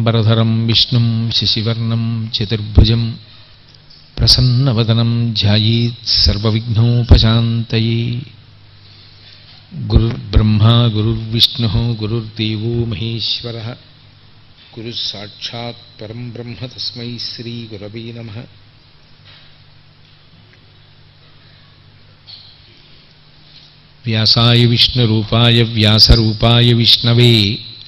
पीताम्बरधरं विष्णु, शशिवर्ण, चतुर्भुज प्रसन्न वनम सर्वविघ्नोपशान्तये। गुरुर्ब्रह्मा, गुरुर्विष्णुः, गुरर्देव महेश्वर। गुरुः ब्रह्म तस्म श्रीगुरव नम। व्यासाय विष्णुरूपाय व्यासूपा विष्णवे।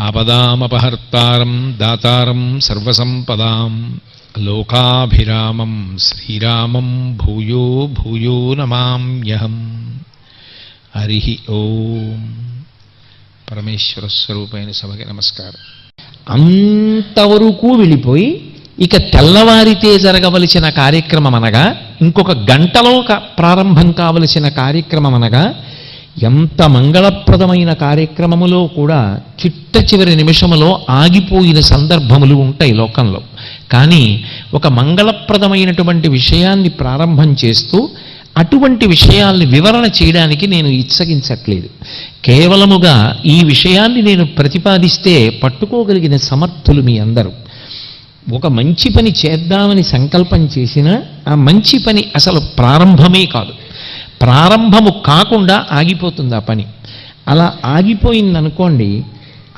ఆపదామపహర్తారం దాతారం సర్వసంపదాం లోకాభిరామం శ్రీరామం భూయో భూయో నమామ్యహం హరి ఓం పరమేశ్వర స్వరూపైన సభకి నమస్కారం। అంతవరకు వెళ్ళిపోయి ఇక తెల్లవారితే జరగవలసిన కార్యక్రమం అనగా ఇంకొక గంటలో ప్రారంభం కావలసిన కార్యక్రమం అనగా ఎంత మంగళప్రదమైన కార్యక్రమములో కూడా చిట్ట చివరి నిమిషములో ఆగిపోయిన సందర్భములు ఉంటాయి లోకంలో. కానీ ఒక మంగళప్రదమైనటువంటి విషయాన్ని ప్రారంభం చేస్తూ అటువంటి విషయాల్ని వివరణ చేయడానికి నేను ఇచ్చగించట్లేదు. కేవలముగా ఈ విషయాన్ని నేను ప్రతిపాదిస్తే పట్టుకోగలిగిన సమర్థులు మీ అందరూ. ఒక మంచి పని చేద్దామని సంకల్పం చేసిన ఆ మంచి పని అసలు ప్రారంభమే కాదు. ప్రారంభము కాకుండా ఆగిపోతుంది ఆ పని. అలా ఆగిపోయిందనుకోండి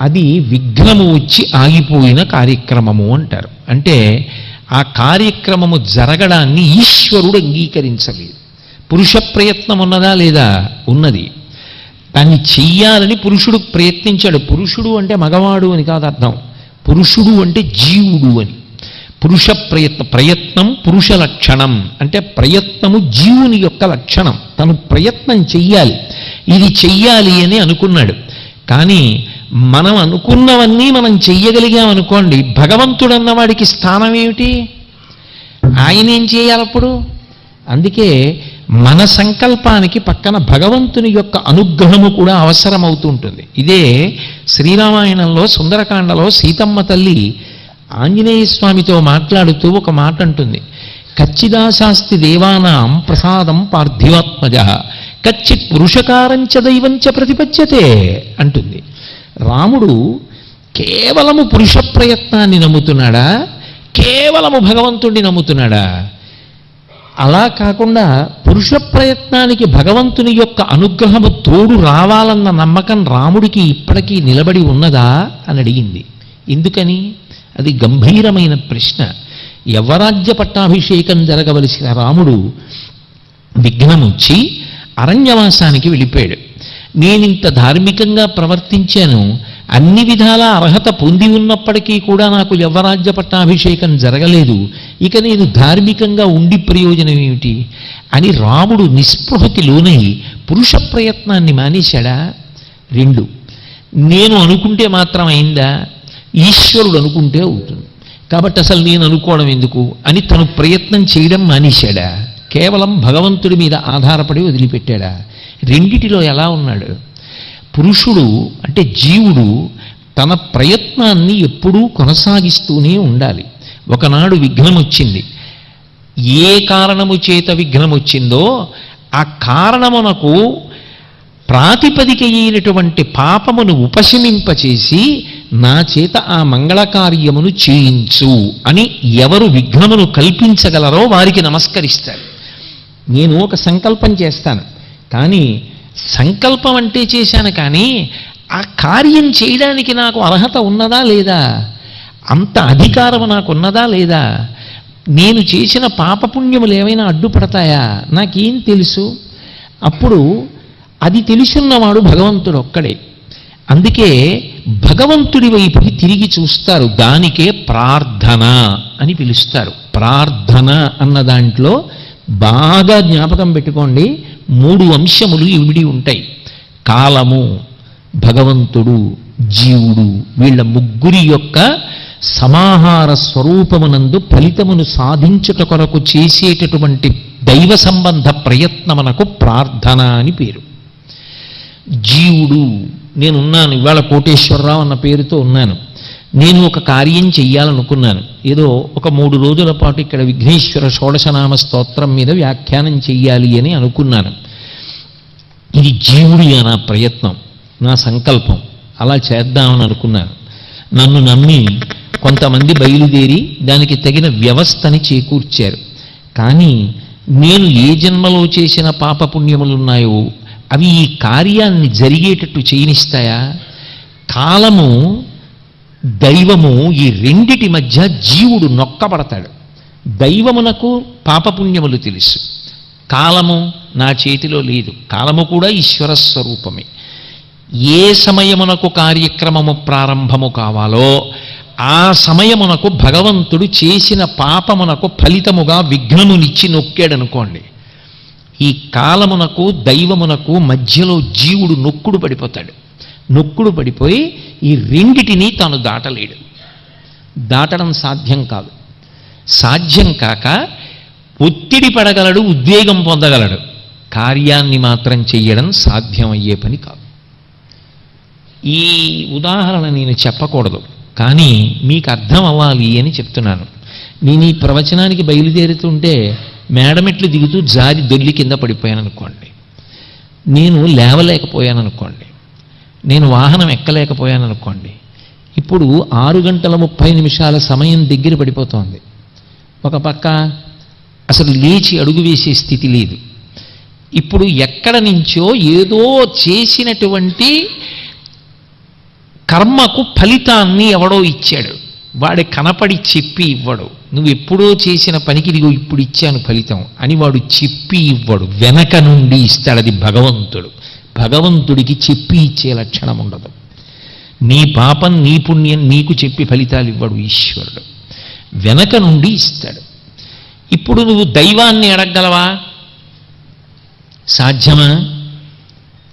అది విఘ్నము వచ్చి ఆగిపోయిన కార్యక్రమము అంటారు. అంటే ఆ కార్యక్రమము జరగడాన్ని ఈశ్వరుడు అంగీకరించలేదు. పురుష ప్రయత్నం ఉన్నదా లేదా? ఉన్నది. దాన్ని చెయ్యాలని పురుషుడు ప్రయత్నించాడు. పురుషుడు అంటే మగవాడు అని కాదు అర్థం. పురుషుడు అంటే జీవుడు అని. పురుష ప్రయత్న ప్రయత్నం పురుష లక్షణం. అంటే ప్రయత్నము జీవుని యొక్క లక్షణం. తను ప్రయత్నం చెయ్యాలి. ఇది చెయ్యాలి అని అనుకున్నాడు. కానీ మనం అనుకున్నవన్నీ మనం చెయ్యగలిగామనుకోండి భగవంతుడు అన్నవాడికి స్థానం ఏమిటి? ఆయన ఏం చేయాలప్పుడు అందుకే మన సంకల్పానికి పక్కన భగవంతుని యొక్క అనుగ్రహము కూడా అవసరమవుతుంటుంది ఇదే శ్రీరామాయణంలో సుందరకాండలో సీతమ్మ తల్లి ఆంజనేయ స్వామితో మాట్లాడుతూ ఒక మాట అంటుంది కచ్చిదాశాస్తి దేవానాం ప్రసాదం పార్థివాత్మజ కచ్చిత్ పురుషకారంచ దైవంచ ప్రతిపద్యతే అంటుంది. రాముడు కేవలము పురుష ప్రయత్నాన్ని నమ్ముతున్నాడా? కేవలము భగవంతుడిని నమ్ముతున్నాడా? అలా కాకుండా పురుష ప్రయత్నానికి భగవంతుని యొక్క అనుగ్రహము తోడు రావాలన్న నమ్మకం రాముడికి ఇప్పటికీ నిలబడి ఉన్నదా? అని అడిగింది. ఎందుకని? అది గంభీరమైన ప్రశ్న. యవరాజ్య పట్టాభిషేకం జరగవలసిన రాముడు విఘ్నముచ్చి అరణ్యవాసానికి వెళ్ళిపోయాడు. నేనింత ధార్మికంగా ప్రవర్తించాను అన్ని విధాల అర్హత పొంది ఉన్నప్పటికీ కూడా నాకు యవ్వరాజ్య పట్టాభిషేకం జరగలేదు. ఇక నేను ధార్మికంగా ఉండి ప్రయోజనం ఏమిటి? అని రాముడు నిస్పృహకి లోనై పురుష ప్రయత్నాన్ని మానేశాడా? రెండు. నేను అనుకుంటే మాత్రం అయిందా? ఈశ్వరుడు అనుకుంటే అవుతుంది కాబట్టి అసలు నేను అనుకోవడం ఎందుకు? అని తను ప్రయత్నం చేయడం మానేశాడా? కేవలం భగవంతుడి మీద ఆధారపడి వదిలిపెట్టాడా? రెండిటిలో ఎలా ఉన్నాడు? పురుషుడు అంటే జీవుడు తన ప్రయత్నాన్ని ఎప్పుడూ కొనసాగిస్తూనే ఉండాలి. ఒకనాడు విఘ్నం వచ్చింది ఏ కారణము చేత విఘ్నం వచ్చిందో ఆ కారణమునకు ప్రాతిపదిక అయినటువంటి పాపమును ఉపశమింపచేసి నా చేత ఆ మంగళ కార్యమును చేయించు అని ఎవరు విఘ్నమును కల్పించగలరో వారికి నమస్కరిస్తారు. నేను ఒక సంకల్పం చేస్తాను. కానీ సంకల్పం అంటే చేశాను కానీ ఆ కార్యం చేయడానికి నాకు అర్హత ఉన్నదా లేదా? అంత అధికారం నాకు ఉన్నదా లేదా? నేను చేసిన పాపపుణ్యములు ఏమైనా అడ్డుపడతాయా? నాకేం తెలుసు? అప్పుడు అది తెలుసున్నవాడు భగవంతుడు ఒక్కడే. అందుకే భగవంతుడి వైపుకి తిరిగి చూస్తారు. దానికే ప్రార్థన అని పిలుస్తారు. ప్రార్థన అన్న దాంట్లో బాగా జ్ఞాపకం పెట్టుకోండి. మూడు అంశములు ఇవిడి ఉంటాయి. కాలము భగవంతుడు జీవుడు వీళ్ళ ముగ్గురి యొక్క సమాహార స్వరూపమునందు ఫలితమును సాధించుట కొరకు చేసేటటువంటి దైవ సంబంధ ప్రయత్నమునకు ప్రార్థన అని పేరు. జీవుడు నేనున్నాను ఇవాళ కోటేశ్వరరావు అన్న పేరుతో ఉన్నాను. నేను ఒక కార్యం చెయ్యాలనుకున్నాను. ఏదో ఒక మూడు రోజుల పాటు ఇక్కడ విఘ్నేశ్వర షోడశనామ స్తోత్రం మీద వ్యాఖ్యానం చెయ్యాలి అని అనుకున్నాను. ఇది జీవుడి నా ప్రయత్నం నా సంకల్పం. అలా చేద్దామని అనుకున్నాను. నన్ను నమ్మి కొంతమంది బయలుదేరి దానికి తగిన వ్యవస్థని చేకూర్చారు. కానీ నేను ఏ జన్మలో చేసిన పాపపుణ్యములున్నాయో అవి ఈ కార్యాన్ని జరిగేటట్టు చేయనిస్తాయా? కాలము దైవము ఈ రెండిటి మధ్య జీవుడు నొక్కబడతాడు. దైవమునకు పాపపుణ్యములు తెలుసు. కాలము నా చేతిలో లేదు. కాలము కూడా ఈశ్వర స్వరూపమే. ఏ సమయమునకు కార్యక్రమము ప్రారంభము కావాలో ఆ సమయమునకు భగవంతుడు చేసిన పాపమునకు ఫలితముగా విఘ్నమునిచ్చి నొక్కాడనుకోండి. ఈ కాలమునకు దైవమునకు మధ్యలో జీవుడు నొక్కుడు పడిపోతాడు. నొక్కుడు పడిపోయి ఈ రెండిటిని తాను దాటలేడు. దాటడం సాధ్యం కాదు. సాధ్యం కాక ఒత్తిడి పడగలడు ఉద్వేగం పొందగలడు. కార్యాన్ని మాత్రం చెయ్యడం సాధ్యమయ్యే పని కాదు. ఈ ఉదాహరణ నేను చెప్పకూడదు కానీ మీకు అర్థం అవ్వాలి అని చెప్తున్నాను. నేను ఈ ప్రవచనానికి బయలుదేరుతుంటే మేడమెట్లు దిగుతూ జారి దొల్లి కింద పడిపోయాను అనుకోండి నేను లేవలేకపోయాను అనుకోండి నేను వాహనం ఎక్కలేకపోయాను అనుకోండి ఇప్పుడు ఆరు గంటల ముప్పై నిమిషాల సమయం దగ్గర పడిపోతోంది. ఒక పక్క అసలు లేచి అడుగు వేసే స్థితి లేదు. ఇప్పుడు ఎక్కడ నుంచో ఏదో చేసినటువంటి కర్మకు ఫలితాన్ని ఎవడో ఇచ్చాడు. వాడి కనపడి చెప్పి ఇవ్వడు. నువ్వు ఎప్పుడో చేసిన పనికి ఇదిగో ఇప్పుడు ఇచ్చాను ఫలితం అని వాడు చెప్పి ఇవ్వడు. వెనక నుండి ఇస్తాడు అది భగవంతుడు. భగవంతుడికి చెప్పి ఇచ్చే లక్షణం ఉండదు. నీ పాపం నీ పుణ్యం నీకు చెప్పి ఫలితాలు ఇవ్వడు ఈశ్వరుడు. వెనక నుండి ఇస్తాడు. ఇప్పుడు నువ్వు దైవాన్ని అడగగలవా? సాధ్యమా?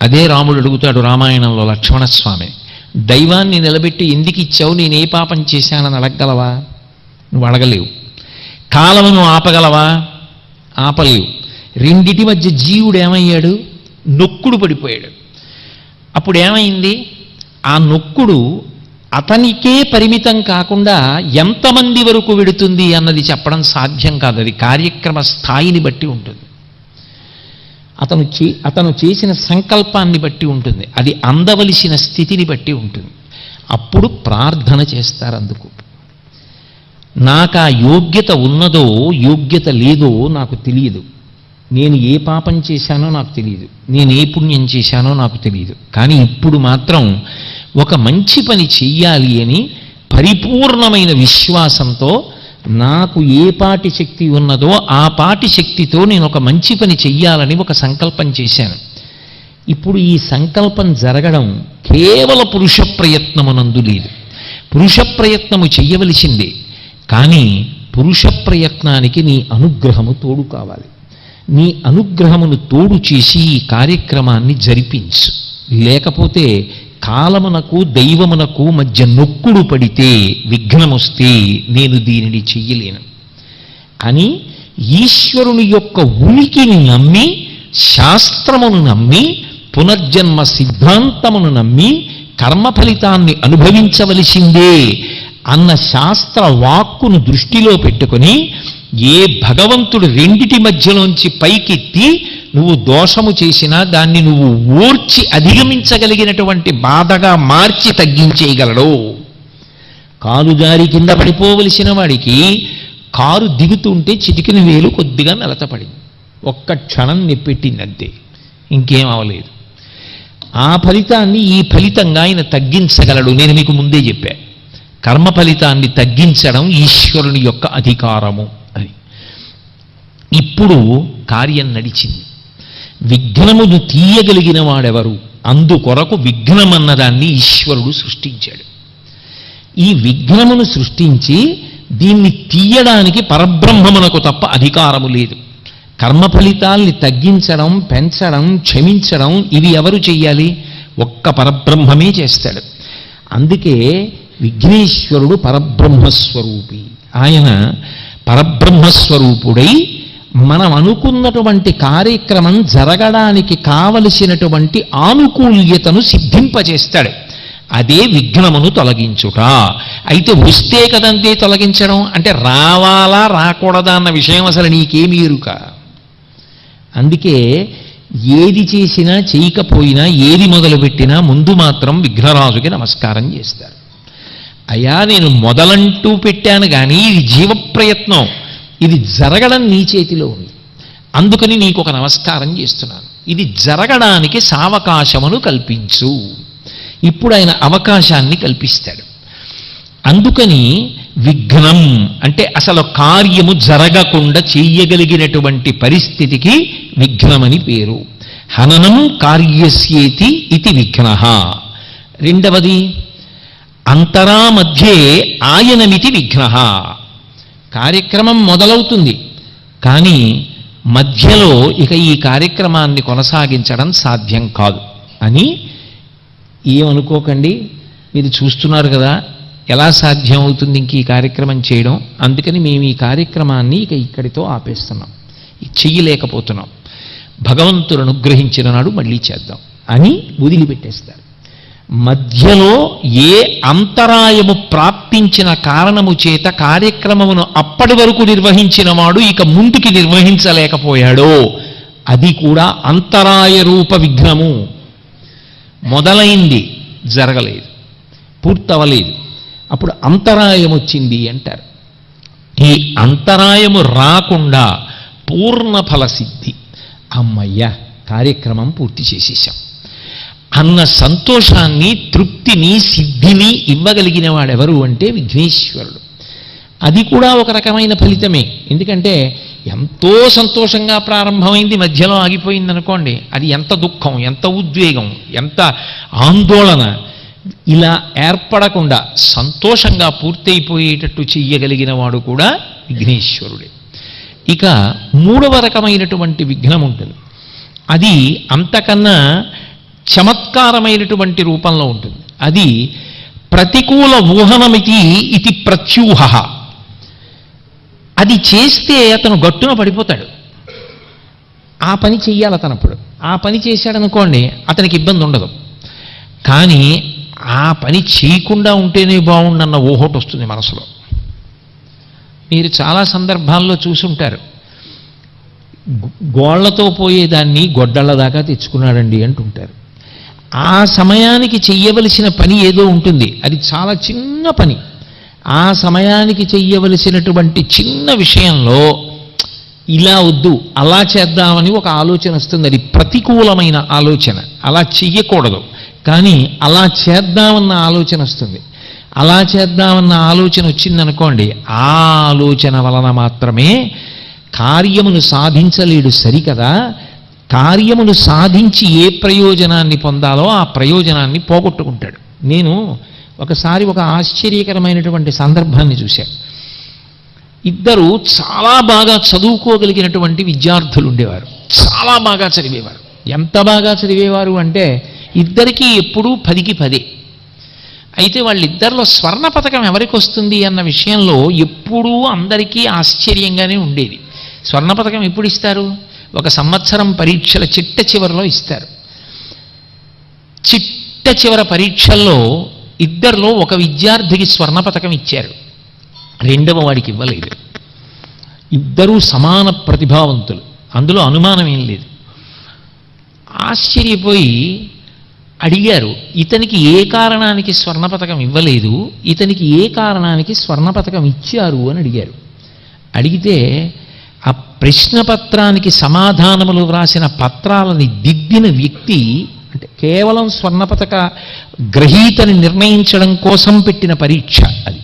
అదే రాముడు అడుగుతాడు రామాయణంలో లక్ష్మణస్వామి. దైవాన్ని నిలబెట్టి ఎందుకు ఇచ్చావు? నేను ఏ పాపం చేశానని అడగగలవా? నువ్వు అడగలేవు. కాలమును ఆపగలవా? ఆపలేవు. రెండిటి మధ్య జీవుడు ఏమయ్యాడు? నొక్కుడు పడిపోయాడు. అప్పుడు ఏమైంది? ఆ నొక్కుడు అతనికే పరిమితం కాకుండా ఎంతమంది వరకు వెడుతుంది అన్నది చెప్పడం సాధ్యం కాదు. అది కార్యక్రమ స్థాయిని బట్టి ఉంటుంది. అతను చే అతను చేసిన సంకల్పాన్ని బట్టి ఉంటుంది. అది అందవలసిన స్థితిని బట్టి ఉంటుంది. అప్పుడు ప్రార్థన చేస్తారు అందుకు. నాకు ఆ యోగ్యత ఉన్నదో యోగ్యత లేదో నాకు తెలియదు. నేను ఏ పాపం చేశానో నాకు తెలియదు. నేను ఏ పుణ్యం చేశానో నాకు తెలియదు. కానీ ఇప్పుడు మాత్రం ఒక మంచి పని చెయ్యాలి అని పరిపూర్ణమైన విశ్వాసంతో నాకు ఏ పాటి శక్తి ఉన్నదో ఆ పాటి శక్తితో నేను ఒక మంచి పని చెయ్యాలని ఒక సంకల్పం చేశాను. ఇప్పుడు ఈ సంకల్పం జరగడం కేవల పురుష ప్రయత్నమునందు లేదు. పురుష ప్రయత్నము చెయ్యవలసిందే కానీ పురుష ప్రయత్నానికి నీ అనుగ్రహము తోడు కావాలి. నీ అనుగ్రహమును తోడు చేసి ఈ కార్యక్రమాన్ని జరిపించు. లేకపోతే కాలమునకు దైవమునకు మధ్య నొక్కుడు పడితే విఘ్నమొస్తే నేను దీనిని చెయ్యలేను. అని ఈశ్వరుని యొక్క ఉనికిని నమ్మి శాస్త్రమును నమ్మి పునర్జన్మ సిద్ధాంతమును నమ్మి కర్మ ఫలితాన్ని అనుభవించవలసిందే అన్న శాస్త్ర వాక్కును దృష్టిలో పెట్టుకొని ఏ భగవంతుడు రెండిటి మధ్యలోంచి పైకెత్తి నువ్వు దోషము చేసినా దాన్ని నువ్వు ఓర్చి అధిగమించగలిగినటువంటి బాధగా మార్చి తగ్గించేయగలడు. కాలు జారి కింద పడిపోవలసిన వాడికి కారు దిగుతుంటే చిటికిన వేలు కొద్దిగా నలతపడింది. ఒక్క క్షణం నెప్పెట్టింది అంతే ఇంకేం అవలేదు. ఆ ఫలితాన్ని ఈ ఫలితంగా ఆయన తగ్గించగలడు. నేను మీకు ముందే చెప్పా. కర్మ ఫలితాన్ని తగ్గించడం ఈశ్వరుని యొక్క అధికారము అని. ఇప్పుడు కార్యం నడిచింది. విఘ్నమును తీయగలిగిన వాడెవరు? అందుకొరకు విఘ్నమన్నదాన్ని ఈశ్వరుడు సృష్టించాడు. ఈ విఘ్నమును సృష్టించి దీన్ని తీయడానికి పరబ్రహ్మమునకు తప్ప అధికారము లేదు. కర్మ ఫలితాల్ని తగ్గించడం పెంచడం క్షమించడం ఇవి ఎవరు చెయ్యాలి? ఒక్క పరబ్రహ్మమే చేస్తాడు. అందుకే విఘ్నేశ్వరుడు పరబ్రహ్మస్వరూపి. ఆయన పరబ్రహ్మస్వరూపుడై మనం అనుకున్నటువంటి కార్యక్రమం జరగడానికి కావలసినటువంటి ఆనుకూల్యతను సిద్ధింపజేస్తాడు. అదే విఘ్నమును తొలగించుట. అయితే వస్తే కదంతే తొలగించడం? అంటే రావాలా రాకూడదా అన్న విషయం అసలు నీకేమి ఎరుక అందుకే ఏది చేసినా చేయకపోయినా ఏది మొదలుపెట్టినా ముందు మాత్రం విఘ్నరాజుకి నమస్కారం చేస్తారు. అయ్యా నేను మొదలంటూ పెట్టాను కానీ ఇది జీవ ప్రయత్నం ఇది జరగడం నీ చేతిలో ఉంది. అందుకని నీకు ఒక నమస్కారం చేస్తున్నాను. ఇది జరగడానికి సావకాశమును కల్పించు. ఇప్పుడు ఆయన అవకాశాన్ని కల్పిస్తాడు. అందుకని విఘ్నం అంటే అసలు కార్యము జరగకుండా చెయ్యగలిగినటువంటి పరిస్థితికి విఘ్నమని పేరు. హననం కార్యస్యేతి ఇది విఘ్న. రెండవది అంతరా మధ్యే ఆయనమితి విఘ్న. కార్యక్రమం మొదలవుతుంది. కానీ మధ్యలో ఇక ఈ కార్యక్రమాన్ని కొనసాగించడం సాధ్యం కాదు. అని ఏమనుకోకండి. మీరు చూస్తున్నారు కదా ఎలా సాధ్యం అవుతుంది ఇంక ఈ కార్యక్రమం చేయడం? అందుకని మేము ఈ కార్యక్రమాన్ని ఇక ఇక్కడితో ఆపేస్తున్నాం. చెయ్యలేకపోతున్నాం. భగవంతుడు అనుగ్రహించిన నాడు మళ్ళీ చేద్దాం. అని వదిలిపెట్టేస్తారు. మధ్యలో ఏ అంతరాయము ప్రాప్తించిన కారణము చేత కార్యక్రమమును అప్పటి వరకు నిర్వహించిన వాడు ఇక ముందుకి నిర్వహించలేకపోయాడో అది కూడా అంతరాయ రూప విఘ్నము. మొదలైంది జరగలేదు పూర్తవలేదు. అప్పుడు అంతరాయం వచ్చింది అంటారు. ఈ అంతరాయము రాకుండా పూర్ణ ఫలసిద్ధి అమ్మయ్య కార్యక్రమం పూర్తి చేసేసాం అన్న సంతోషాన్ని తృప్తిని సిద్ధిని ఇవ్వగలిగిన వాడెవరు అంటే విఘ్నేశ్వరుడు. అది కూడా ఒక రకమైన ఫలితమే. ఎందుకంటే ఎంతో సంతోషంగా ప్రారంభమైంది మధ్యలో ఆగిపోయింది అనుకోండి అది ఎంత దుఃఖం ఎంత ఉద్వేగం ఎంత ఆందోళన ఇలా ఏర్పడకుండా సంతోషంగా పూర్తయిపోయేటట్టు చెయ్యగలిగిన వాడు కూడా విఘ్నేశ్వరుడే. ఇక మూడవ రకమైనటువంటి విఘ్నం ఉంటుంది అది అంతకన్నా చమత్కారమైనటువంటి రూపంలో ఉంటుంది. అది ప్రతికూల ఊహనమితి ఇది ప్రత్యూహ. అది చేస్తే అతను గట్టున పడిపోతాడు. ఆ పని చెయ్యాలి అప్పుడు ఆ పని చేశాడనుకోండి అతనికి ఇబ్బంది ఉండదు. కానీ ఆ పని చేయకుండా ఉంటేనే బాగుండన్న ఊహోటి వస్తుంది మనసులో. మీరు చాలా సందర్భాల్లో చూసుంటారు గోళ్ళతో పోయేదాన్ని గొడ్డళ్ళ దాకా తెచ్చుకున్నాడండి అంటుంటారు. ఆ సమయానికి చెయ్యవలసిన పని ఏదో ఉంటుంది. అది చాలా చిన్న పని. ఆ సమయానికి చెయ్యవలసినటువంటి చిన్న విషయంలో ఇలా వద్దు అలా చేద్దామని ఒక ఆలోచన వస్తుంది. అది ప్రతికూలమైన ఆలోచన. అలా చెయ్యకూడదు. కానీ అలా చేద్దామన్న ఆలోచన వస్తుంది. అలా చేద్దామన్న ఆలోచన వచ్చిందనుకోండి ఆ ఆలోచన వలన మాత్రమే కార్యమును సాధించలేడు సరికదా? కార్యమును సాధించి ఏ ప్రయోజనాన్ని పొందాలో ఆ ప్రయోజనాన్ని పోగొట్టుకుంటాడు. నేను ఒకసారి ఒక ఆశ్చర్యకరమైనటువంటి సందర్భాన్ని చూశాను ఇద్దరు చాలా బాగా చదువుకోగలిగినటువంటి విద్యార్థులు ఉండేవారు. చాలా బాగా చదివేవారు. ఎంత బాగా చదివేవారు అంటే ఇద్దరికీ ఎప్పుడూ పదికి పదే. అయితే వాళ్ళిద్దరిలో స్వర్ణ పథకం ఎవరికి వస్తుంది అన్న విషయంలో ఎప్పుడూ అందరికీ ఆశ్చర్యంగానే ఉండేది. స్వర్ణ పథకం ఎప్పుడు ఇస్తారు? ఒక సంవత్సరం పరీక్షల చిట్ట చివరిలో ఇస్తారు. చిట్ట చివర పరీక్షల్లో ఇద్దరిలో ఒక విద్యార్థికి స్వర్ణ పథకం ఇచ్చారు. రెండవ వాడికి ఇవ్వలేదు. ఇద్దరూ సమాన ప్రతిభావంతులు. అందులో అనుమానం ఏం లేదు. ఆశ్చర్యపోయి అడిగారు ఇతనికి ఏ కారణానికి స్వర్ణ పథకం ఇవ్వలేదు? ఇతనికి ఏ కారణానికి స్వర్ణ పథకం ఇచ్చారు? అని అడిగారు. అడిగితే ప్రశ్నపత్రానికి సమాధానములు వ్రాసిన పత్రాలని దిద్దిన వ్యక్తి అంటే కేవలం స్వర్ణ పథక గ్రహీతని నిర్ణయించడం కోసం పెట్టిన పరీక్ష అది.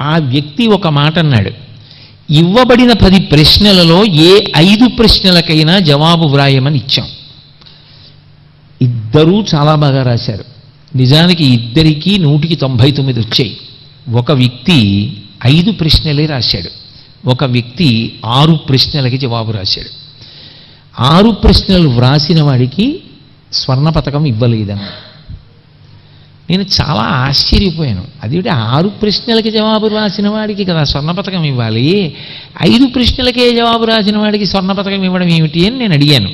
ఆ వ్యక్తి ఒక మాట అన్నాడు ఇవ్వబడిన పది ప్రశ్నలలో ఏ ఐదు ప్రశ్నలకైనా జవాబు వ్రాయమని ఇచ్చాం. ఇద్దరూ చాలా బాగా రాశారు. నిజానికి ఇద్దరికీ నూటికి తొంభై తొమ్మిది వచ్చాయి. ఒక వ్యక్తి ఐదు ప్రశ్నలే రాశాడు. ఒక వ్యక్తి ఆరు ప్రశ్నలకి జవాబు రాశాడు. ఆరు ప్రశ్నలు వ్రాసిన వాడికి స్వర్ణ పథకం ఇవ్వలేదన్న నేను చాలా ఆశ్చర్యపోయాను. అది ఆరు ప్రశ్నలకి జవాబు రాసిన వాడికి కదా స్వర్ణ పథకం ఇవ్వాలి. ఐదు ప్రశ్నలకే జవాబు రాసిన వాడికి స్వర్ణ పథకం ఇవ్వడం ఏమిటి అని నేను అడిగాను.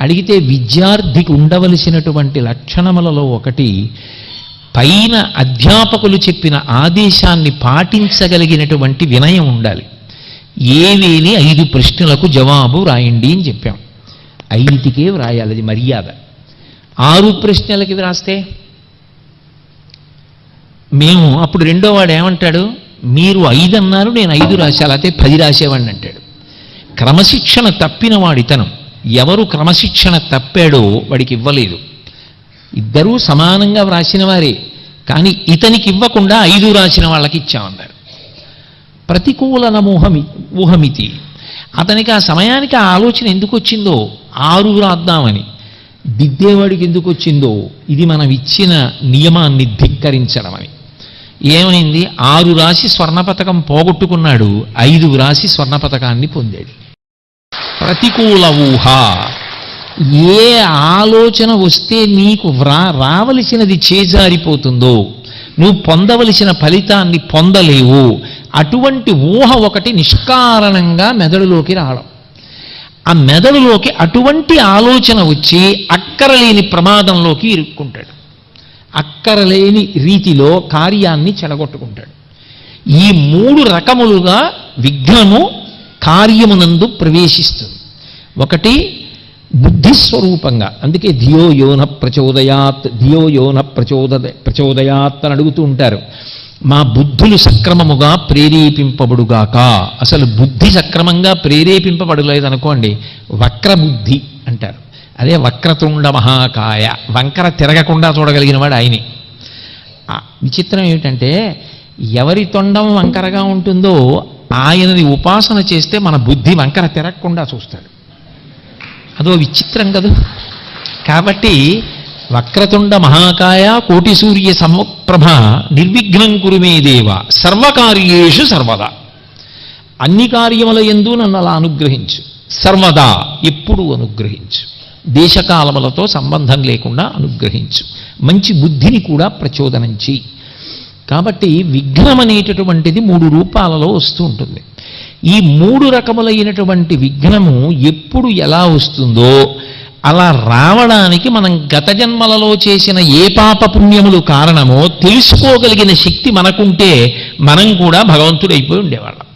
అడిగితే విద్యార్థికి ఉండవలసినటువంటి లక్షణములలో ఒకటి పైన అధ్యాపకులు చెప్పిన ఆదేశాన్ని పాటించగలిగినటువంటి వినయం ఉండాలి. ఏవేని ఐదు ప్రశ్నలకు జవాబు రాయండి అని చెప్పాం. ఐదుకే వ్రాయాలి అది మర్యాద. ఆరు ప్రశ్నలకి వ్రాస్తే? మేము అప్పుడు రెండో వాడు ఏమంటాడు? మీరు ఐదు అన్నారు నేను ఐదు రాశాను అయితే పది రాసేవాడిని అంటాడు. క్రమశిక్షణ తప్పిన వాడితనం. ఎవరు క్రమశిక్షణ తప్పాడో వాడికి ఇవ్వలేదు. ఇద్దరూ సమానంగా వ్రాసిన వారే. కానీ ఇతనికి ఇవ్వకుండా ఐదు రాసిన వాళ్ళకి ఇచ్చామన్నారు. ప్రతికూల నమూహమి ఊహమితి అతనికి ఆ సమయానికి ఆ ఆలోచన ఎందుకు వచ్చిందో ఆరు రాద్దామని దిద్దేవాడికి ఎందుకు వచ్చిందో ఇది మనం ఇచ్చిన నియమాన్ని ధిక్కరించడం అని ఏమైంది ఆరు రాసి స్వర్ణ పథకం పోగొట్టుకున్నాడు ఐదు రాసి స్వర్ణ పథకాన్ని పొందాడు. ప్రతికూల ఊహ. ఏ ఆలోచన వస్తే నీకు వ్రా రావలసినది చేజారిపోతుందో నువ్వు పొందవలసిన ఫలితాన్ని పొందలేవు. అటువంటి ఊహ ఒకటి నిష్కారణంగా మెదడులోకి రావడం. ఆ మెదడులోకి అటువంటి ఆలోచన వచ్చి అక్కరలేని ప్రమాదంలోకి ఇరుక్కుంటాడు. అక్కరలేని రీతిలో కార్యాన్ని చెడగొట్టుకుంటాడు ఈ మూడు రకములుగా విఘ్నము కార్యమునందు ప్రవేశిస్తుంది. ఒకటి బుద్ధిస్వరూపంగా అందుకే ధియో యోన ప్రచోదయాత్ ధియో యోన ప్రచోద ప్రచోదయాత్ అని అడుగుతూ ఉంటారు. మా బుద్ధులు సక్రమముగా ప్రేరేపింపబడుగాక. అసలు బుద్ధి సక్రమంగా ప్రేరేపింపబడలేదనుకోండి వక్ర బుద్ధి అంటారు. అదే వక్రతుండ మహాకాయ వంకర తిరగకుండా చూడగలిగిన వాడు ఆయనే. విచిత్రం ఏమిటంటే ఎవరి తొండం వంకరగా ఉంటుందో ఆయనని ఉపాసన చేస్తే మన బుద్ధి వంకర తిరగకుండా చూస్తాడు. అదో విచిత్రం కదా? కాబట్టి వక్రతుండ మహాకాయ కోటి సూర్య సమప్రభ నిర్విఘ్నం కురుమే దేవ. సర్వకార్యేషు సర్వదా. అన్ని కార్యముల ఎందు నన్ను అలా అనుగ్రహించు. సర్వదా ఎప్పుడు అనుగ్రహించు. దేశకాలములతో సంబంధం లేకుండా అనుగ్రహించు. మంచి బుద్ధిని కూడా ప్రచోదనం చెయ్యి. కాబట్టి విఘ్నం అనేటటువంటిది మూడు రూపాలలో వస్తూ ఉంటుంది. ఈ మూడు రకములైనటువంటి విఘ్నము ఎప్పుడు ఎలా వస్తుందో అలా రావడానికి మనం గత జన్మలలో చేసిన ఏ పాప పుణ్యములు కారణమో తెలుసుకోగలిగిన శక్తి మనకుంటే మనం కూడా భగవంతుడైపోయి ఉండేవాళ్ళం.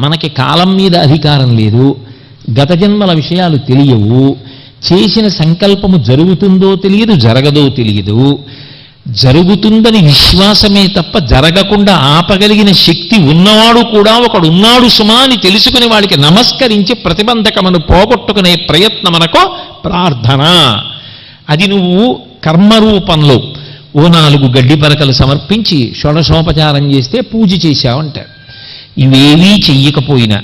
మనకి కాలం మీద అధికారం లేదు గత జన్మల విషయాలు తెలియవు చేసిన సంకల్పము జరుగుతుందో తెలియదు జరగదో తెలియదు జరుగుతుందని విశ్వాసమే తప్ప జరగకుండా ఆపగలిగిన శక్తి ఉన్నవాడు కూడా ఒకడు ఉన్నాడు సుమా అని తెలుసుకుని వాడికి నమస్కరించి ప్రతిబంధకమును పోగొట్టుకునే ప్రయత్నమనకో ప్రార్థన. అది నువ్వు కర్మరూపంలో ఓ నాలుగు గడ్డి పరకలు సమర్పించి షోడశోపచారం చేస్తే పూజ చేశావంటారు ఇవేవీ చెయ్యకపోయినా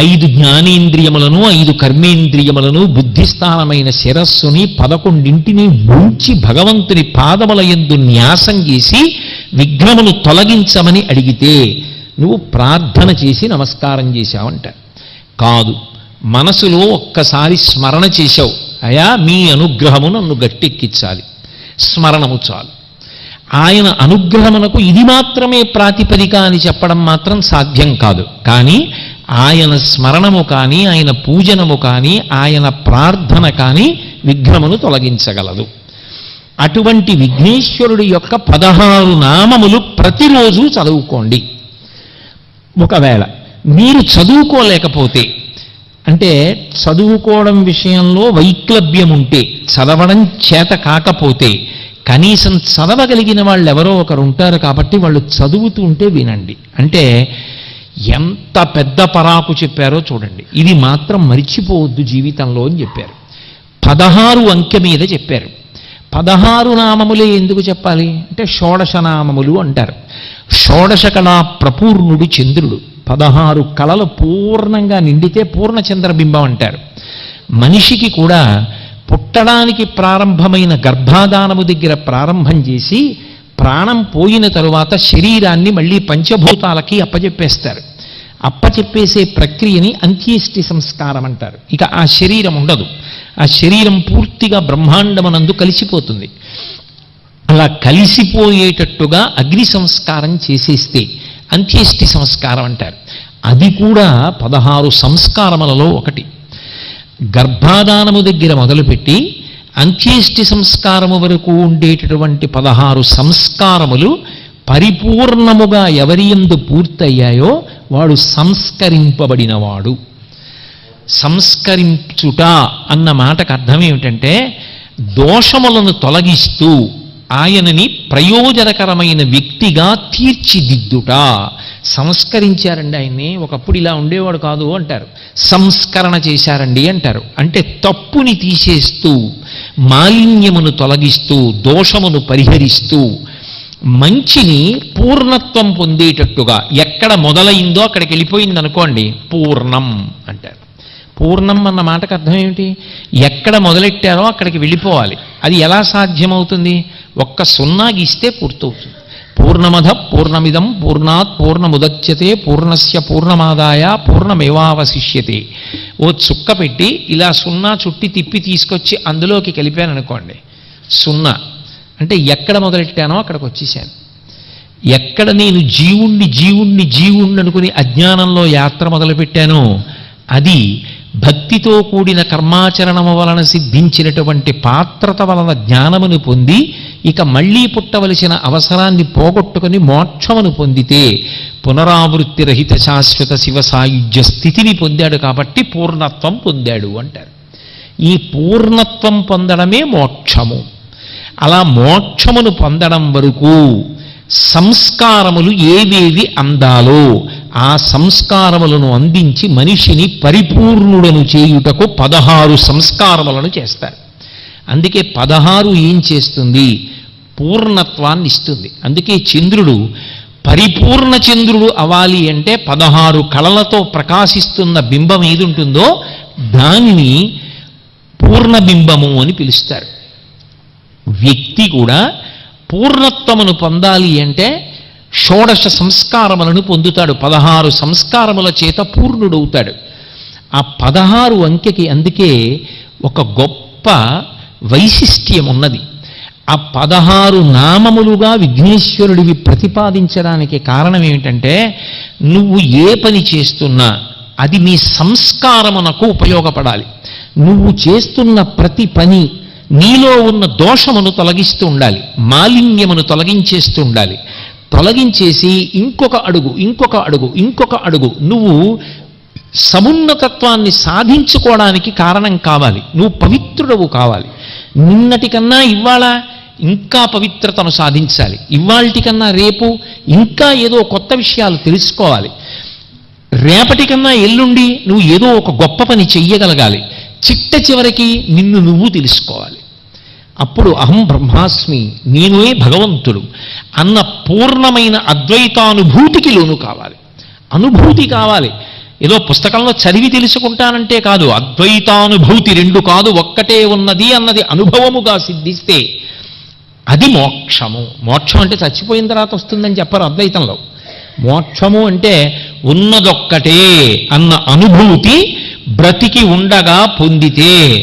ఐదు జ్ఞానేంద్రియములను ఐదు కర్మేంద్రియములను బుద్ధిస్థానమైన శిరస్సుని పదకొండింటిని ముంచి భగవంతుని పాదముల ఎందు న్యాసం చేసి విఘ్నములు తొలగించమని అడిగితే నువ్వు ప్రార్థన చేసి నమస్కారం చేశావంట. కాదు మనసులో ఒక్కసారి స్మరణ చేశావు. అయా మీ అనుగ్రహము నన్ను గట్టెక్కించాలి. స్మరణము చాలు. ఆయన అనుగ్రహమునకు ఇది మాత్రమే ప్రాతిపదిక అని చెప్పడం మాత్రం సాధ్యం కాదు. కానీ ఆయన స్మరణము కానీ ఆయన పూజనము కానీ ఆయన ప్రార్థన కానీ విఘ్నమును తొలగించగలదు. అటువంటి విఘ్నేశ్వరుడి యొక్క పదహారు నామములు ప్రతిరోజు చదువుకోండి. ఒకవేళ మీరు చదువుకోలేకపోతే అంటే చదువుకోవడం విషయంలో వైక్లభ్యం ఉంటే చదవడం చేత కాకపోతే కనీసం చదవగలిగిన వాళ్ళు ఎవరో ఒకరు ఉంటారు కాబట్టి వాళ్ళు చదువుతూ ఉంటే వినండి. అంటే ఎంత పెద్ద పరాకు చెప్పారో చూడండి. ఇది మాత్రం మరిచిపోవద్దు జీవితంలో అని చెప్పారు. పదహారు అంకె మీద చెప్పారు. పదహారు నామములే ఎందుకు చెప్పాలి? అంటే షోడశ నామములు అంటారు. షోడశ కళా ప్రపూర్ణుడు చంద్రుడు. పదహారు కళలు పూర్ణంగా నిండితే పూర్ణ చంద్రబింబం అంటారు. మనిషికి కూడా పుట్టడానికి ప్రారంభమైన గర్భాధానము దగ్గర ప్రారంభం చేసి ప్రాణం పోయిన తరువాత శరీరాన్ని మళ్ళీ పంచభూతాలకి అప్పజెప్పేస్తారు. అప్పచెప్పేసే ప్రక్రియని అంత్యేష్టి సంస్కారం అంటారు. ఇక ఆ శరీరం ఉండదు. ఆ శరీరం పూర్తిగా బ్రహ్మాండమనందు కలిసిపోతుంది. అలా కలిసిపోయేటట్టుగా అగ్ని సంస్కారం చేసేస్తే అంత్యేష్టి సంస్కారం అంటారు. అది కూడా పదహారు సంస్కారములలో ఒకటి. గర్భాధానము దగ్గర మొదలుపెట్టి అంత్యేష్టి సంస్కారము వరకు ఉండేటటువంటి పదహారు సంస్కారములు పరిపూర్ణముగా ఎవరి ఎందు పూర్తయ్యాయో వాడు సంస్కరింపబడినవాడు. సంస్కరించుట అన్న మాటకు అర్థం ఏమిటంటే దోషములను తొలగిస్తూ ఆయనని ప్రయోజనకరమైన వ్యక్తిగా తీర్చిదిద్దుట. సంస్కరించారండి ఆయన్ని ఒకప్పుడు ఇలా ఉండేవాడు కాదు అంటారు. సంస్కరణ చేశారండి అంటారు. అంటే తప్పుని తీసేస్తూ మాలిన్యమును తొలగిస్తూ దోషమును పరిహరిస్తూ మంచిని పూర్ణత్వం పొందేటట్టుగా ఎక్కడ మొదలైందో అక్కడికి వెళ్ళిపోయింది అనుకోండి పూర్ణం అంటారు. పూర్ణం అన్న మాటకు అర్థం ఏమిటి? ఎక్కడ మొదలెట్టారో అక్కడికి వెళ్ళిపోవాలి. అది ఎలా సాధ్యమవుతుంది? ఒక్క సున్నా గీస్తే పూర్తవుతుంది. పూర్ణమధ పూర్ణమిదం పూర్ణాత్ పూర్ణముదచ్యతే పూర్ణస్య పూర్ణమాదాయ పూర్ణమేవావశిష్యతే. ఓ చుక్క పెట్టి ఇలా సున్నా చుట్టి తిప్పి తీసుకొచ్చి అందులోకి కలిపాను అనుకోండి సున్నా అంటే ఎక్కడ మొదలెట్టానో అక్కడికి వచ్చేసాను. ఎక్కడ నేను జీవుణ్ణి జీవుణ్ణి జీవుణ్ణి అనుకుని అజ్ఞానంలో యాత్ర మొదలుపెట్టానో అది భక్తితో కూడిన కర్మాచరణము వలన సిద్ధించినటువంటి పాత్రత వలన జ్ఞానమును పొంది ఇక మళ్ళీ పుట్టవలసిన అవసరాన్ని పోగొట్టుకుని మోక్షమును పొందితే పునరావృత్తి రహిత శాశ్వత శివ సాయుధ్య స్థితిని పొందాడు కాబట్టి పూర్ణత్వం పొందాడు అంటారు. ఈ పూర్ణత్వం పొందడమే మోక్షము. అలా మోక్షమును పొందడం వరకు సంస్కారములు ఏవేవి అందాలో ఆ సంస్కారములను అందించి మనిషిని పరిపూర్ణుడను చేయుటకు పదహారు సంస్కారములను చేస్తారు. అందుకే పదహారు ఏం చేస్తుంది? పూర్ణత్వాన్ని ఇస్తుంది. అందుకే చంద్రుడు పరిపూర్ణ చంద్రుడు అవ్వాలి అంటే పదహారు కళలతో ప్రకాశిస్తున్న బింబం ఏది ఉంటుందో దానిని పూర్ణబింబము అని పిలుస్తారు. వ్యక్తి కూడా పూర్ణత్వమును పొందాలి అంటే షోడశ సంస్కారములను పొందుతాడు. పదహారు సంస్కారముల చేత పూర్ణుడవుతాడు. ఆ పదహారు అంకెకి అందుకే ఒక గొప్ప వైశిష్ట్యం ఉన్నది ఆ పదహారు నామములుగా విఘ్నేశ్వరుడివి ప్రతిపాదించడానికి కారణం ఏమిటంటే నువ్వు ఏ పని చేస్తున్నా అది మీ సంస్కారమునకు ఉపయోగపడాలి. నువ్వు చేస్తున్న ప్రతి పని నీలో ఉన్న దోషమును తొలగిస్తూ ఉండాలి మాలిన్యమును తొలగించేస్తూ ఉండాలి. తొలగించేసి ఇంకొక అడుగు ఇంకొక అడుగు ఇంకొక అడుగు. నువ్వు సమున్నతత్వాన్ని సాధించుకోవడానికి కారణం కావాలి. నువ్వు పవిత్రుడవు కావాలి. నిన్నటికన్నా ఇవాళ ఇంకా పవిత్రతను సాధించాలి. ఇవాల్టి కన్నా రేపు ఇంకా ఏదో కొత్త విషయాలు తెలుసుకోవాలి. రేపటికన్నా ఎల్లుండి నువ్వు ఏదో ఒక గొప్ప పని చెయ్యగలగాలి. చిట్ట చివరికి నిన్ను నువ్వు తెలుసుకోవాలి. అప్పుడు అహం బ్రహ్మాస్మి నేనే భగవంతుడు అన్న పూర్ణమైన అద్వైతానుభూతికి లోను కావాలి. అనుభూతి కావాలి. ఏదో పుస్తకంలో చదివి తెలుసుకుంటానంటే కాదు అద్వైతానుభూతి రెండు కాదు ఒక్కటే ఉన్నది అన్నది అనుభవముగా సిద్ధిస్తే అది మోక్షము. మోక్షం అంటే చచ్చిపోయిన తర్వాత వస్తుందని చెప్పరు అద్వైతంలో. మోక్షము అంటే ఉన్నదొక్కటే అన్న అనుభూతి బ్రతికి ఉండగా పొందితే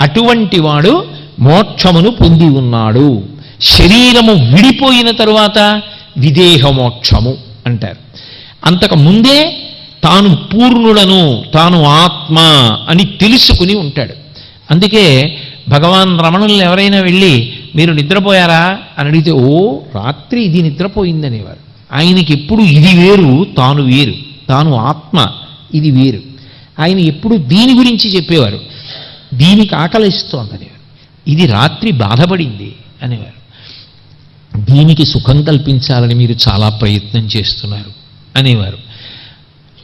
అటువంటి వాడు మోక్షమును పొంది ఉన్నాడు. శరీరము విడిపోయిన తరువాత విదేహ మోక్షము అంటారు. అంతకు ముందే తాను పూర్ణుడను తాను ఆత్మ అని తెలుసుకుని ఉంటాడు. అందుకే భగవాన్ రమణులను ఎవరైనా వెళ్ళి మీరు నిద్రపోయారా? అని అడిగితే ఓ రాత్రి ఇది నిద్రపోయిందనేవారు. ఆయనకి ఎప్పుడు ఇది వేరు తాను వేరు. తాను ఆత్మ ఇది వేరు. ఆయన ఎప్పుడు దీని గురించి చెప్పేవారు. దీనికి ఆకలిస్తోందనేవారు. ఇది రాత్రి బాధపడింది అనేవారు. దీనికి సుఖం కల్పించాలని మీరు చాలా ప్రయత్నం చేస్తున్నారు అనేవారు.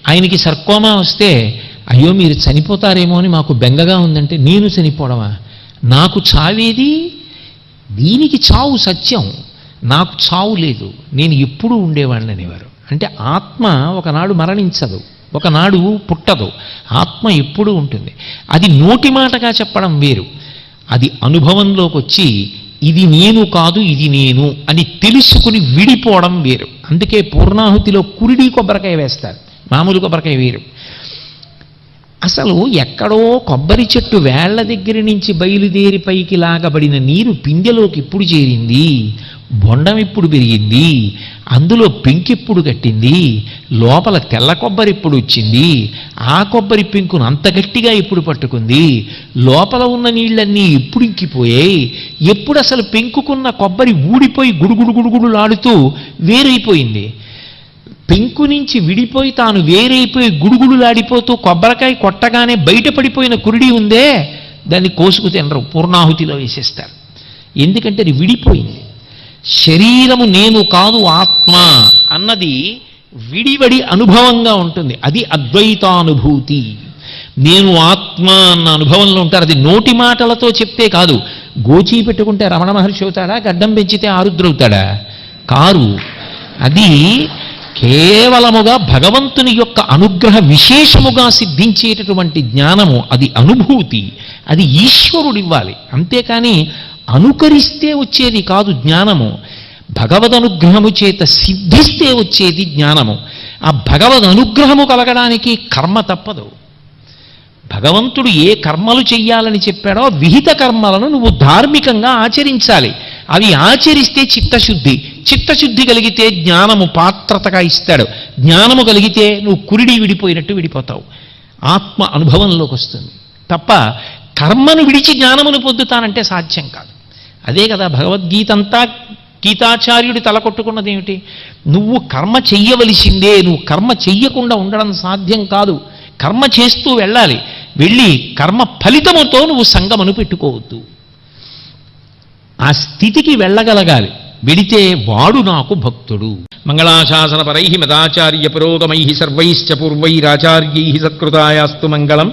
ఆయనకి సర్కోమా వస్తే అయ్యో మీరు చనిపోతారేమో అని మాకు బెంగగా ఉందంటే నేను చనిపోవడమా? నాకు చావేది? దీనికి చావు సత్యం. నాకు చావు లేదు. నేను ఎప్పుడూ ఉండేవాడిని అనేవారు. అంటే ఆత్మ ఒకనాడు మరణించదు. ఒకనాడు పుట్టదు. ఆత్మ ఎప్పుడూ ఉంటుంది. అది నోటి మాటగా చెప్పడం వేరు. అది అనుభవంలోకి వచ్చి ఇది నేను కాదు ఇది నేను అని తెలుసుకుని విడిపోవడం వేరు. అందుకే పూర్ణాహుతిలో కురిడి కొబ్బరికాయ వేస్తారు. మామూలు కొబ్బరికాయ వేరు. అసలు ఎక్కడో కొబ్బరి చెట్టు వేళ్ళ దగ్గర నుంచి బయలుదేరి పైకి లాగబడిన నీరు పిందెలోకి ఇప్పుడు చేరింది. బొండం ఇప్పుడు పెరిగింది. అందులో పెంకెప్పుడు కట్టింది లోపల తెల్ల కొబ్బరి ఇప్పుడు వచ్చింది ఆ కొబ్బరి పెంకును అంత గట్టిగా ఇప్పుడు పట్టుకుంది లోపల ఉన్న నీళ్ళన్నీ ఎప్పుడు ఇంకిపోయాయి ఎప్పుడు అసలు పెంకుకున్న కొబ్బరి ఊడిపోయి గుడుగుడు గుడుగుడులాడుతూ వేరైపోయింది. పెంకు నుంచి విడిపోయి తాను వేరైపోయి గుడుగుడులాడిపోతూ కొబ్బరికాయ కొట్టగానే బయటపడిపోయిన కురిడి ఉందే దాన్ని కోసుకు తినరు పూర్ణాహుతిలో వేసేస్తారు. ఎందుకంటే అది విడిపోయింది. శరీరము నేను కాదు ఆత్మ అన్నది విడివడి అనుభవంగా ఉంటుంది. అది అద్వైతానుభూతి. నేను ఆత్మ అన్న అనుభవంలో ఉంటారు. అది నోటి మాటలతో చెప్తే కాదు. గోచీ పెట్టుకుంటే రమణ మహర్షి అవుతాడా? గడ్డం పెంచితే ఆరుద్రవుతాడా కారు అది కేవలముగా భగవంతుని యొక్క అనుగ్రహ విశేషముగా సిద్ధించేటటువంటి జ్ఞానము. అది అనుభూతి. అది ఈశ్వరుడివ్వాలి. అంతేకాని అనుకరిస్తే వచ్చేది కాదు జ్ఞానము. భగవద్ అనుగ్రహము చేత సిద్ధిస్తే వచ్చేది జ్ఞానము. ఆ భగవద్ అనుగ్రహము కలగడానికి కర్మ తప్పదు. భగవంతుడు ఏ కర్మలు చెయ్యాలని చెప్పాడో విహిత కర్మలను నువ్వు ధార్మికంగా ఆచరించాలి. అవి ఆచరిస్తే చిత్తశుద్ధి. చిత్తశుద్ధి కలిగితే జ్ఞానము పాత్రతగా ఇస్తాడు. జ్ఞానము కలిగితే నువ్వు కురిడి విడిపోయినట్టు విడిపోతావు. ఆత్మ అనుభవంలోకి వస్తుంది. తప్ప కర్మను విడిచి జ్ఞానమును పొందుతానంటే సాధ్యం కాదు. అదే కదా భగవద్గీత అంతా గీతాచార్యుడి తలకొట్టుకున్నది ఏమిటి? నువ్వు కర్మ చెయ్యవలసిందే నువ్వు కర్మ చెయ్యకుండా ఉండడం సాధ్యం కాదు. కర్మ చేస్తూ వెళ్ళాలి. వెళ్ళి కర్మ ఫలితముతో నువ్వు సంగమను పెట్టుకోవద్దు. ఆ స్థితికి వెళ్ళగలగాలి. వెడితే వాడు నాకు భక్తుడు. మంగళాశాసన పరై మదాచార్య పురోగమై సర్వైశ్చ పూర్వైరాచార్యై సత్కృతాయాస్తు మంగళం.